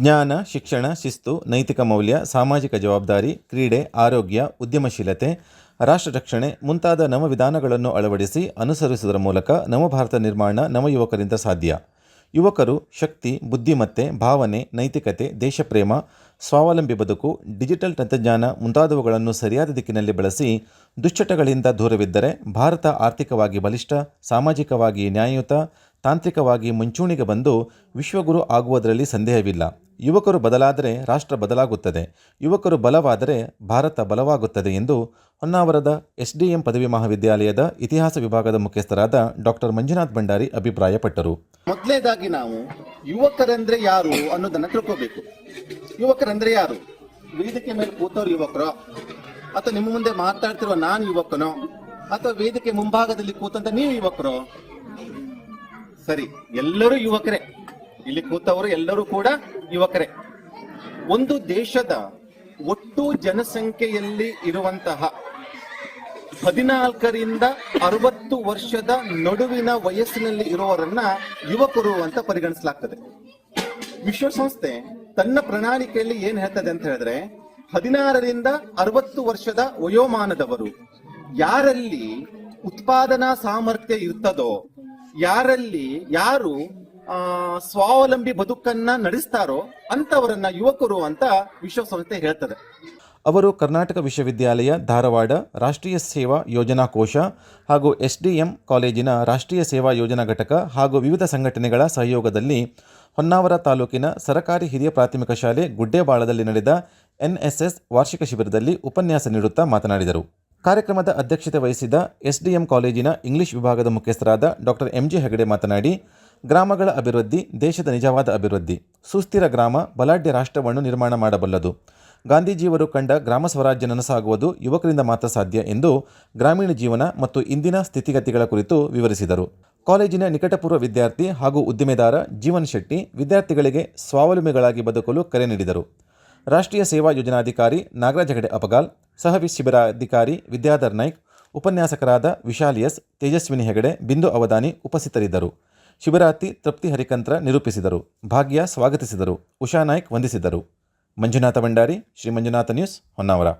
ಜ್ಞಾನ, ಶಿಕ್ಷಣ, ಶಿಸ್ತು, ನೈತಿಕ ಮೌಲ್ಯ, ಸಾಮಾಜಿಕ ಜವಾಬ್ದಾರಿ, ಕ್ರೀಡೆ, ಆರೋಗ್ಯ, ಉದ್ಯಮಶೀಲತೆ, ರಾಷ್ಟ್ರ ರಕ್ಷಣೆ ಮುಂತಾದ ನವವಿಧಾನಗಳನ್ನು ಅಳವಡಿಸಿ ಅನುಸರಿಸುವುದರ ಮೂಲಕ ನವಭಾರತ ನಿರ್ಮಾಣ ನವಯುವಕರಿಂದ ಸಾಧ್ಯ. ಯುವಕರು ಶಕ್ತಿ, ಬುದ್ಧಿಮತ್ತೆ, ಭಾವನೆ, ನೈತಿಕತೆ, ದೇಶಪ್ರೇಮ, ಸ್ವಾವಲಂಬಿ ಬದುಕು, ಡಿಜಿಟಲ್ ತಂತ್ರಜ್ಞಾನ ಮುಂತಾದವುಗಳನ್ನು ಸರಿಯಾದ ದಿಕ್ಕಿನಲ್ಲಿ ಬಳಸಿ ದುಶ್ಚಟಗಳಿಂದ ದೂರವಿದ್ದರೆ ಭಾರತ ಆರ್ಥಿಕವಾಗಿ ಬಲಿಷ್ಠ, ಸಾಮಾಜಿಕವಾಗಿ ನ್ಯಾಯಯುತ ತಾಂತ್ರಿಕವಾಗಿ ಮುಂಚೂಣಿಗೆ ಬಂದು ವಿಶ್ವಗುರು ಆಗುವುದರಲ್ಲಿ ಸಂದೇಹವಿಲ್ಲ. ಯುವಕರು ಬದಲಾದರೆ ರಾಷ್ಟ್ರ ಬದಲಾಗುತ್ತದೆ. ಯುವಕರು ಬಲವಾದರೆ ಭಾರತ ಬಲವಾಗುತ್ತದೆ ಎಂದು ಹೊನ್ನಾವರದ ಎಸ್ಡಿಎಂ ಪದವಿ ಮಹಾವಿದ್ಯಾಲಯದ ಇತಿಹಾಸ ವಿಭಾಗದ ಮುಖ್ಯಸ್ಥರಾದ ಡಾಕ್ಟರ್ ಮಂಜುನಾಥ್ ಭಂಡಾರಿ ಅಭಿಪ್ರಾಯಪಟ್ಟರು. ಮೊದಲನೇದಾಗಿ ನಾವು ಯುವಕರಂದ್ರೆ ಯಾರು ಅನ್ನೋದನ್ನ ತಿಳ್ಕೋಬೇಕು. ಯುವಕರಂದ್ರೆ ಯಾರು? ವೇದಿಕೆ ಮೇಲೆ ಕೂತವ್ರು ಯುವಕರು. ಅಥವಾ ನಿಮ್ಮ ಮುಂದೆ ಮಾತಾಡ್ತಿರುವ ನಾನು ಯುವಕನೋ? ಅಥವಾ ವೇದಿಕೆ ಮುಂಭಾಗದಲ್ಲಿ ಕೂತಂತ ನೀವು ಯುವಕರು? ಸರಿ, ಎಲ್ಲರೂ ಯುವಕರೇ. ಇಲ್ಲಿ ಕೂತವರು ಎಲ್ಲರೂ ಕೂಡ ಯುವಕರೇ. ಒಂದು ದೇಶದ ಒಟ್ಟು ಜನಸಂಖ್ಯೆಯಲ್ಲಿ ಇರುವಂತಹ ಹದಿನಾಲ್ಕರಿಂದ ಅರವತ್ತು ವರ್ಷದ ನಡುವಿನ ವಯಸ್ಸಿನಲ್ಲಿ ಇರುವವರನ್ನ ಯುವಕರು ಅಂತ ಪರಿಗಣಿಸಲಾಗ್ತದೆ. ವಿಶ್ವಸಂಸ್ಥೆ ತನ್ನ ಪ್ರಣಾಳಿಕೆಯಲ್ಲಿ ಏನ್ ಹೇಳ್ತದೆ ಅಂತ ಹೇಳಿದ್ರೆ, ಹದಿನಾರರಿಂದ ಅರವತ್ತು ವರ್ಷದ ವಯೋಮಾನದವರು ಯಾರಲ್ಲಿ ಉತ್ಪಾದನಾ ಸಾಮರ್ಥ್ಯ ಇರ್ತದೋ ಯಾರಲ್ಲಿ ಯಾರು ಸ್ವಾವಲಂಬಿ ಬದುಕನ್ನ ನಡೆಸ್ತಾರೋ ಅಂತವರನ್ನ ಯುವಕರು ಅಂತ ವಿಶ್ವಸಂಸ್ಥೆ ಹೇಳ್ತದೆ. ಅವರು ಕರ್ನಾಟಕ ವಿಶ್ವವಿದ್ಯಾಲಯ, ಧಾರವಾಡ ರಾಷ್ಟ್ರೀಯ ಸೇವಾ ಯೋಜನಾ ಕೋಶ ಹಾಗೂ ಎಸ್ಡಿಎಂ ಕಾಲೇಜಿನ ರಾಷ್ಟ್ರೀಯ ಸೇವಾ ಯೋಜನಾ ಘಟಕ ಹಾಗೂ ವಿವಿಧ ಸಂಘಟನೆಗಳ ಸಹಯೋಗದಲ್ಲಿ ಹೊನ್ನಾವರ ತಾಲೂಕಿನ ಸರಕಾರಿ ಹಿರಿಯ ಪ್ರಾಥಮಿಕ ಶಾಲೆ ಗುಡ್ಡೇಬಾಳದಲ್ಲಿ ನಡೆದ ಎನ್ಎಸ್ಎಸ್ ವಾರ್ಷಿಕ ಶಿಬಿರದಲ್ಲಿ ಉಪನ್ಯಾಸ ನೀಡುತ್ತಾ ಮಾತನಾಡಿದರು. ಕಾರ್ಯಕ್ರಮದ ಅಧ್ಯಕ್ಷತೆ ವಹಿಸಿದ ಎಸ್ಡಿಎಂ ಕಾಲೇಜಿನ ಇಂಗ್ಲಿಷ್ ವಿಭಾಗದ ಮುಖ್ಯಸ್ಥರಾದ ಡಾಕ್ಟರ್ ಎಂಜಿ ಹೆಗಡೆ ಮಾತನಾಡಿ, ಗ್ರಾಮಗಳ ಅಭಿವೃದ್ಧಿ ದೇಶದ ನಿಜವಾದ ಅಭಿವೃದ್ಧಿ, ಸುಸ್ಥಿರ ಗ್ರಾಮ, ಬಲಾಢ್ಯ ರಾಷ್ಟ್ರವನ್ನು ನಿರ್ಮಾಣ ಮಾಡಬಲ್ಲದು. ಗಾಂಧೀಜಿಯವರು ಕಂಡ ಗ್ರಾಮ ಸ್ವರಾಜ್ಯ ನನಸಾಗುವುದು ಯುವಕರಿಂದ ಮಾತ್ರ ಸಾಧ್ಯ ಎಂದು ಗ್ರಾಮೀಣ ಜೀವನ ಮತ್ತು ಇಂದಿನ ಸ್ಥಿತಿಗತಿಗಳ ಕುರಿತು ವಿವರಿಸಿದರು. ಕಾಲೇಜಿನ ನಿಕಟಪೂರ್ವ ವಿದ್ಯಾರ್ಥಿ ಹಾಗೂ ಉದ್ದಿಮೆದಾರ ಜೀವನ್ ಶೆಟ್ಟಿ ವಿದ್ಯಾರ್ಥಿಗಳಿಗೆ ಸ್ವಾವಲಂಬಿಗಳಾಗಿ ಬದುಕಲು ಕರೆ ನೀಡಿದರು. ರಾಷ್ಟ್ರೀಯ ಸೇವಾ ಯೋಜನಾಧಿಕಾರಿ ನಾಗರಾಜ್ ಹೆಗಡೆ ಅಪಗಾಲ್ ಸಹ ಶಿಬಿರಾಧಿಕಾರಿ ವಿದ್ಯಾಧರ್ ನಾಯ್ಕ್, ಉಪನ್ಯಾಸಕರಾದ ವಿಶಾಲ್ ಎಸ್, ತೇಜಸ್ವಿನಿ ಹೆಗಡೆ, ಬಿಂದು ಅವಧಾನಿ ಉಪಸ್ಥಿತರಿದ್ದರು. ಶಿಬಿರಾರ್ಥಿ ತೃಪ್ತಿ ಹರಿಕಂತ್ರ ನಿರೂಪಿಸಿದರು. ಭಾಗ್ಯ ಸ್ವಾಗತಿಸಿದರು. ಉಷಾ ನಾಯ್ಕ್ ವಂದಿಸಿದರು ಮಂಜುನಾಥ ಭಂಡಾರಿ ಶ್ರೀ ಮಂಜುನಾಥ ನ್ಯೂಸ್ ಹೊನ್ನಾವರ.